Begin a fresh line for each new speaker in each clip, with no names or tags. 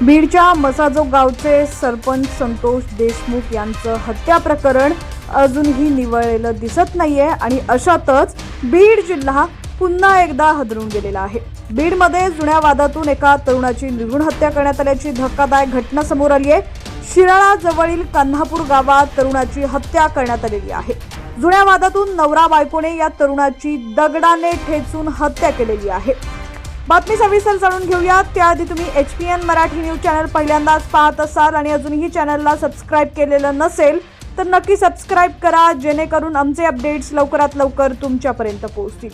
बीडच्या मसाजोग गावचे सरपंच संतोष देशमुख यांचं हत्या प्रकरण अजूनही निवळलेलं दिसत नाहीये आणि अशातच बीड जिल्हा पुन्हा एकदा हदरून गेलेला आहे. बीडमध्ये जुन्या वादातून एका तरुणाची निर्घुण हत्या करण्यात आल्याची धक्कादायक घटना समोर आली आहे. शिराळा जवळील गावात तरुणाची हत्या करण्यात आलेली आहे. जुन्या वादातून नवरा बायकोने या तरुणाची दगडाने ठेचून हत्या केलेली आहे. बातमी सविस्तर जाणून घेऊया त्याआधी तुम्ही H P N Marathi news channel पहिल्यांदाच पाहत असाल आणि अजूनही चॅनलला सबस्क्राईब केलेलं नसेल तर नक्की सबस्क्राईब करा जेणेकरून आमचे अपडेट्स लवकरात लवकर तुमच्यापर्यंत पोहोचतील.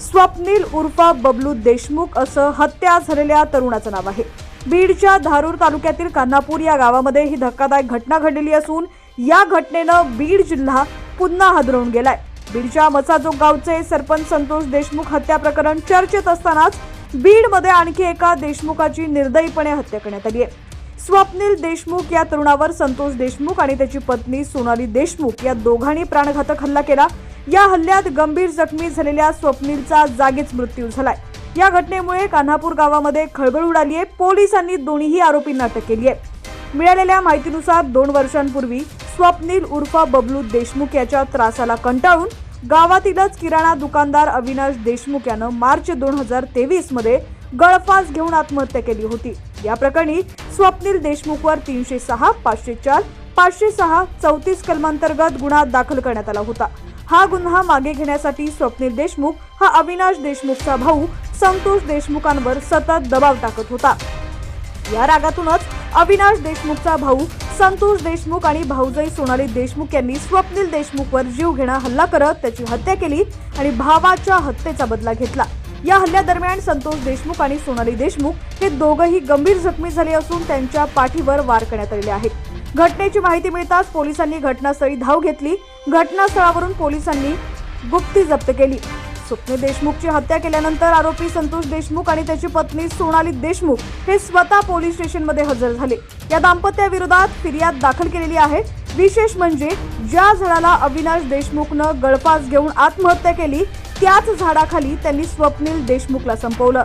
स्वप्नील उर्फ बबलू देशमुख असं हत्या झालेल्या तरुणाचं नाव आहे. बीडच्या धारूर तालुक्यातील कान्हापूर या गावामध्ये ही धक्कादायक घटना घडलेली असून या घटनेनं बीड जिल्हा पुन्हा हादरवून गेलाय. बीडच्या मसाजोग गावचे सरपंच संतोष देशमुख हत्या प्रकरण चर्चेत असतानाच बीडमध्ये आणखी एका देशमुखाची निर्दयीपणे हत्या करण्यात आली आहे. स्वप्नील देशमुख या तरुणावर संतोष देशमुख आणि त्याची पत्नी सोनाली देशमुख या दोघांनी प्राणघातक हल्ला केला. या हल्ल्यात गंभीर जखमी झालेल्या स्वप्नीलचा जागीच मृत्यू झालाय. या घटनेमुळे कान्हापूर गावामध्ये खळबळ उडाली आहे. पोलिसांनी दोन्हीही आरोपींना अटक केली आहे. मिळालेल्या माहितीनुसार दोन वर्षांपूर्वी स्वप्नील उर्फ बबलू देशमुख याच्या त्रासाला कंटाळून गावातीलच किराणा दुकानदार अविनाश देशमुख यानं मार्च दोन हजार तेवीसमध्ये गळफास घेऊन आत्महत्या केली होती. या प्रकरणी स्वप्नील देशमुखवर तीनशे सहा पाचशे चार पाचशे सहा चौतीस कलमांतर्गत गुन्हा दाखल करण्यात आला होता. हा गुन्हा मागे घेण्यासाठी स्वप्नील देशमुख हा अविनाश देशमुखचा भाऊ संतोष देशमुखांवर सतत दबाव टाकत होता. या रागातूनच अविनाश देशमुखचा भाऊ संतोष देशमुख आणि भाऊजाई सोनाली देशमुख यांनी स्वप्नील देशमुखवर जीव घेणा हल्ला करत त्याची हत्या केली आणि भावाच्या हत्येचा बदला घेतला. या हल्ल्यादरम्यान संतोष देशमुख आणि सोनाली देशमुख हे दोघंही गंभीर जखमी झाले असून त्यांच्या पाठीवर वार करण्यात आलेले आहेत. घटनेची माहिती मिळताच पोलिसांनी घटनास्थळी धाव घेतली. घटनास्थळावरून पोलिसांनी गुप्ती जप्त केली. स्वप्ने देशमुखची हत्या केल्यानंतर आरोपी संतोष देशमुख आणि त्याची पत्नी सोनाली देशमुख हे स्वतः पोलीस स्टेशनमध्ये हजर झाले. या दाम्पत्याविरोधात फिर्याद दाखल केलेली आहे. विशेष म्हणजे ज्या झाडाला अविनाश देशमुखनं गळफास घेऊन आत्महत्या केली त्याच झाडाखाली त्यांनी स्वप्नील देशमुखला संपवलं.